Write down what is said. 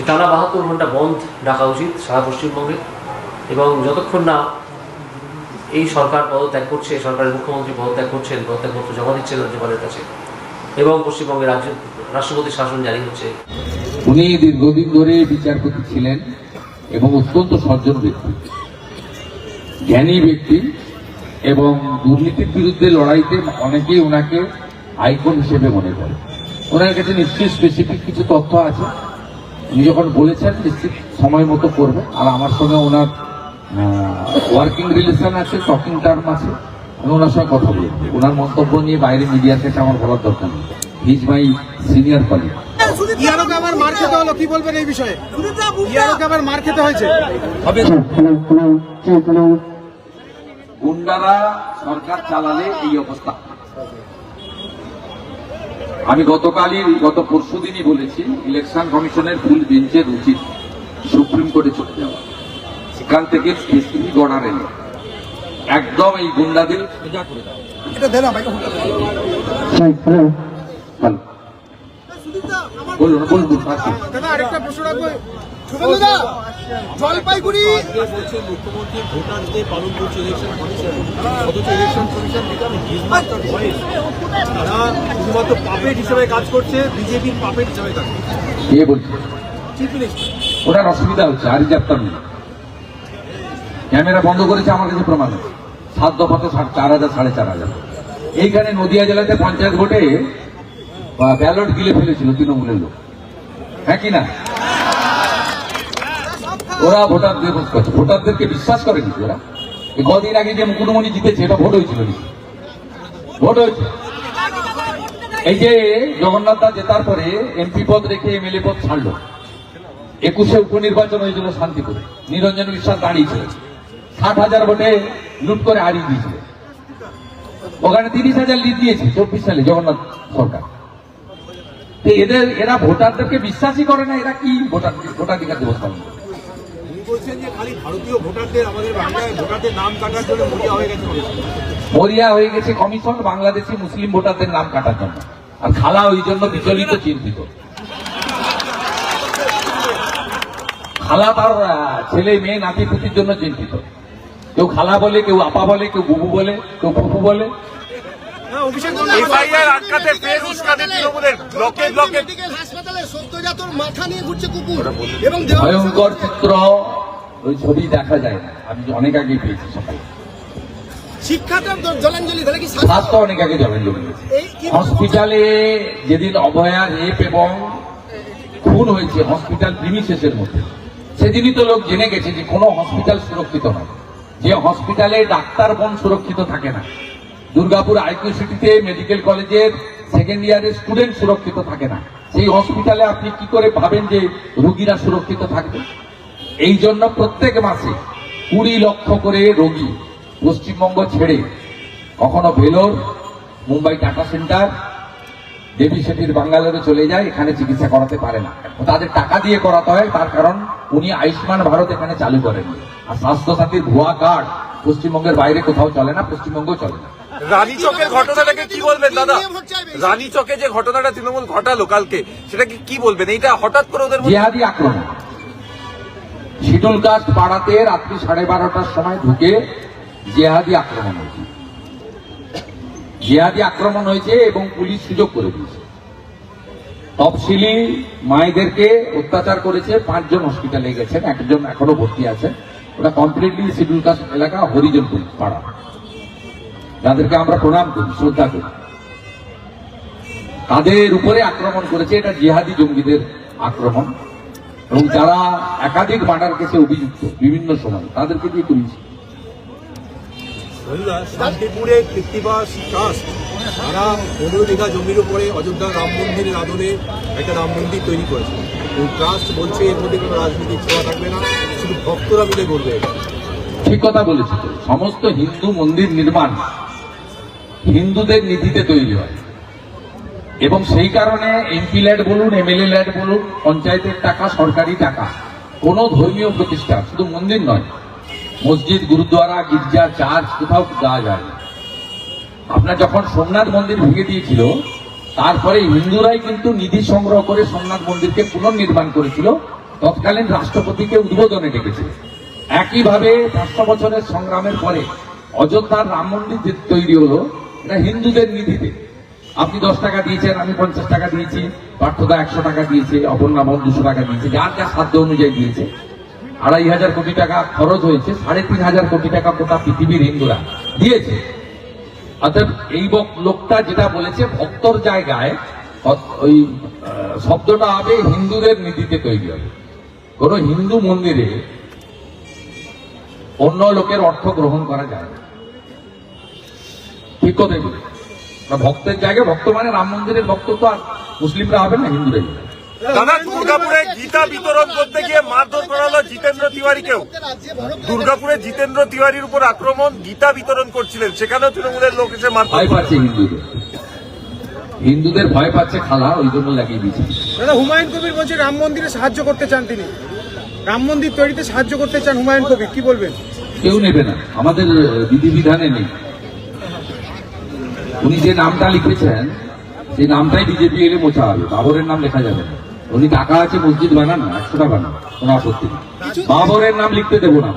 যে টানা বাহাত্তর ঘণ্টা বন্ধ রাখা উচিত সারা পশ্চিমবঙ্গে এবং যতক্ষণ না এই সরকার পদত্যাগ করছে সরকারের মুখ্যমন্ত্রী পদত্যাগ করছেন পদত্যাগপত্র জমা দিচ্ছেন রাজ্যপালের কাছে এবং পশ্চিমবঙ্গের রাজ্য রাষ্ট্রপতি শাসন জারি হচ্ছে। উনি দীর্ঘদিন ধরে বিচারপতি ছিলেন এবং অত্যন্ত সজ্জন ব্যক্তি, জ্ঞানী ব্যক্তি এবং দুর্নীতির বিরুদ্ধে লড়াইতে অনেকেই ওনাকে আইকন হিসেবে মনে করে। ওনার কাছে নিশ্চয়ই স্পেসিফিক কিছু তথ্য আছে। উনি যখন বলেছেন নিশ্চিত সময় মতো করবে আর আমার সঙ্গে ওনার ওয়ার্কিং রিলেশন আছে টকিং টার্ম আছে আমি ওনার সঙ্গে কথা বলব। ওনার মন্তব্য নিয়ে বাইরে মিডিয়ার কাছে আমার বলার দরকার নেই। হিজ মাই সিনিয়র কলিগ ইয়ারোকে আবার মার খেতে হলো কি বলবেন এই বিষয়ে? ইয়ারোকে আবার মার খেতে হয়েছে। গুন্ডারা সরকার চালালে এই অবস্থা। আমি গতকালই গত পরশু দিনই বলেছি ইলেকশন কমিশনের ফুল বেঞ্চের উচিত সুপ্রিম কোর্টে চলে যাওয়া। সেখান থেকে স্পেসিফিক অর্ডার এলো। একদম এই গুন্ডাদের সোজা করে দেওয়া এটা দেন আমাকে বলুন। বলুন দাদা আরেকটা প্রশ্ন রাখব। জলপাইগুড়ি মুখ্যমন্ত্রী ভোটারদের পালন করছে ইলেকশন কমিশন অথচ ইলেকশন কমিশন তারা শুধুমাত্র পাপেট হিসেবে কাজ করছে বিজেপির পাপেট হিসেবে কাজ করছে। কে বলছে? চিফ মিনিস্টার ওনার অসুবিধা হচ্ছে আর নেই। ক্যামেরা বন্ধ করেছে আমার কাছে প্রমাণ আছে। সাত দফাতে সাত- চার হাজার সাড়ে চার হাজার। এইখানে নদিয়া জেলাতে পঞ্চায়েত ভোটে ব্যালট গিলে ফেলেছিল তৃণমূলের লোক। হ্যাঁ কি না? ওরা ভোটারদের ভোটারদেরকে বিশ্বাস করে কিন্তু ওরা? কদিন আগে যে মুকুটমণি জিতেছে এটা ভোট হয়েছিল নাকি? ভোট হয়েছে। এই যে জগন্নাথ জেতার পরে এমপি পদ রেখে এমএলএ পদ ছাড়লো। একুশে উপনির্বাচন হয়েছিল শান্তিপুরে। নিরঞ্জন বিশ্বাস দাঁড়িয়েছিল ষাট হাজার ভোটে লুট করে হারিয়ে দিয়েছিল ওখানে তিরিশ হাজার লিড দিয়েছে চব্বিশ সালে জগন্নাথ সরকার। এদের, এরা ভোটারদেরকে বিশ্বাসই করে না, এরা কি ভোটার ভোটাধিকার দিবস পালন খালি ভারতীয় ভোটারদের আমাদের বাংলায় ভোটারদের নাম কাটার জন্য মরিয়া হয়ে গেছে মরিয়া হয়ে গেছে কমিশন বাংলাদেশি মুসলিম ভোটারদের নাম কাটার জন্য। আর খালা ওই জন্য বিচলিত চিন্তিত। খালা তার ছেলে মেয়ে নাতি পুতির জন্য চিন্তিত। কেউ খালা বলে কেউ আপা বলে কেউ বুবু বলে কেউ ফুফু বলে। হ্যাঁ, ভয়ঙ্কর চিত্র। ওই ছবি দেখা যায় না। আমি অনেক আগে পেয়েছি সকালে শিক্ষাটা জলাঞ্জলি তাহলে কি স্বাস্থ্য অনেক আগে জলেন জমে গেছে এই কি হসপিটালে যেদিন অভয়া রেপ এবং খুন হয়েছে হসপিটাল প্রিমিসেসের মধ্যে। সেদিনই তো লোক জেনে গেছে যে কোনো হসপিটাল সুরক্ষিত নয়। যে হসপিটালে ডাক্তার বোন সুরক্ষিত থাকে না। দুর্গাপুর আইকিউ সিটিতে মেডিকেল কলেজের সেকেন্ড ইয়ারের স্টুডেন্ট সুরক্ষিত থাকে না। সেই হসপিটালে আপনি কি করে ভাবেন যে রুগীরা সুরক্ষিত থাকবে? এই জন্য প্রত্যেক মাসে কুড়ি লক্ষ করে রোগী পশ্চিমবঙ্গ ছেড়ে কখনো ভেলোর মুম্বাই টাটা সেন্টার দেবী সেটির বাঙ্গালোরে চলে যায় এখানে চিকিৎসা করাতে পারে না। তাদের টাকা দিয়ে করাতে হয় তার কারণ উনি আয়ুষ্মান ভারত এখানে চালু করেন। আর স্বাস্থ্য সাথীর ভুয়া কার্ড পশ্চিমবঙ্গের বাইরে কোথাও চলে না পশ্চিমবঙ্গেও চলে না। রানী চকের ঘটনাটাকে কি বলবেন দাদা? রানী চকে যে ঘটনাটা তৃণমূল ঘটালো কালকে সেটাকে কি বলবেন? এইটা হঠাৎ করে ওদের মধ্যে জিহাদি আক্রমণ। শিডুল কাস্ট পাড়াতে রাত্রি সাড়ে বারোটার সময় ঢুকে জেহাদি আক্রমণ হয়েছে। জেহাদি আক্রমণ হয়েছে এবং পুলিশ সুযোগ করে দিয়েছে। তফসিলি মায়েদেরকে অত্যাচার করেছে, পাঁচজন হসপিটালে গেছেন, একজন এখনও ভর্তি আছে ওটা কমপ্লিটলি শিডুল কাস্ট এলাকা হরিজন পাড়া। যাদেরকে আমরা প্রণাম করি, শ্রদ্ধা করি। তাদের উপরে আক্রমণ করেছে, এটা জিহাদি জঙ্গিদের আক্রমণ। এবং যারা একাধিক মার্ডার কেসে অভিযুক্ত বিভিন্ন সময় তাদেরকে দিয়ে করিয়েছে শান্তিপুরে কৃত্তিবাস ট্রাস্ট তারা পনেরো বিঘা জমির উপরে অযোধ্যা রাম মন্দিরের আদলে একটা রাম মন্দির তৈরি করেছে। ওই ট্রাস্ট বলছে এর মধ্যে কোনো রাজনৈতিক ছোঁয়া থাকবে না শুধু ভক্তরা মিলে করবে ঠিক কথা বলেছি সমস্ত হিন্দু মন্দির নির্মাণ হিন্দুদের নীতিতে তৈরি হয়। এবং সেই কারণে এমপি ল্যাড বলুন, এমএলএ ল্যাড বলুন, পঞ্চায়েতের টাকা, সরকারি টাকা, কোনো ধর্মীয় প্রতিষ্ঠান শুধু মন্দির নয়, মসজিদ, গুরুদ্বারা, গির্জা, চার্চ, কোথাও দেওয়া যায় আপনার যখন সোমনাথ মন্দির ভেঙে দিয়েছিল তারপরে হিন্দুরাই কিন্তু নিধি সংগ্রহ করে সোমনাথ মন্দিরকে পুনর্নির্মাণ করেছিল, তৎকালীন রাষ্ট্রপতিকে উদ্বোধনে ডেকেছিল একইভাবে পাঁচশো বছরের সংগ্রামের পরে অযোধ্যার রাম মন্দির তৈরি হলো, এটা হিন্দুদের নিধিতে। আপনি দশ টাকা দিয়েছেন, আমি পঞ্চাশ টাকা দিয়েছি, পার্থদা একশো টাকা দিয়েছে অপর্ণামন দুশো টাকা দিয়েছে, যার যা সাধ্য অনুযায়ী দিয়েছে। আড়াই হাজার কোটি টাকা খরচ হয়েছে, সাড়ে তিন হাজার কোটি টাকা গোটা পৃথিবীর হিন্দুরা দিয়েছে। অর্থাৎ এই লোকটা যেটা বলেছে, ভক্তর জায়গায় ওই শব্দটা হবে হিন্দুদের নীতিতে তৈরি হবে। কোন হিন্দু মন্দিরে অন্য লোকের অর্থ গ্রহণ করা যায় না। ঠিক কথা ভক্তের জায়গায় ভক্ত মানে রাম মন্দিরের ভক্ত তো আর মুসলিমরা হবে না হিন্দুরাই দাদা দুর্গাপুরে গীতা বিতরণ করতে গিয়ে মারধর করা হলো জিতেন্দ্র তিওয়ারিকেও দুর্গাপুরে জিতেন্দ্র তিওয়ারির উপর আক্রমণ গীতা বিতরণ করছিলেন। সেখানেও তৃণমূলের লোক এসে ভয় পাচ্ছে হিন্দুদের। হিন্দুদের ভয় পাচ্ছে খালা ওই জন্য লাগিয়ে দিয়েছে। দাদা হুমায়ুন কবির বলছে রাম মন্দিরে সাহায্য করতে চান তিনি। রাম মন্দির তৈরিতে সাহায্য করতে চান হুমায়ুন কবির কি বলবেন? কেউ নেবে না। আমাদের বিধিবিধানে নেই। উনি যে নামটা লিখেছেন সেই নামটাই বিজেপি এলে মোছা হবে। বাবরের নাম লেখা যাবে না। উনি টাকা আছে মসজিদ বানান না একশোটা বানান কোনো আপত্তি নেই। বাবরের নাম লিখতে দেবো না।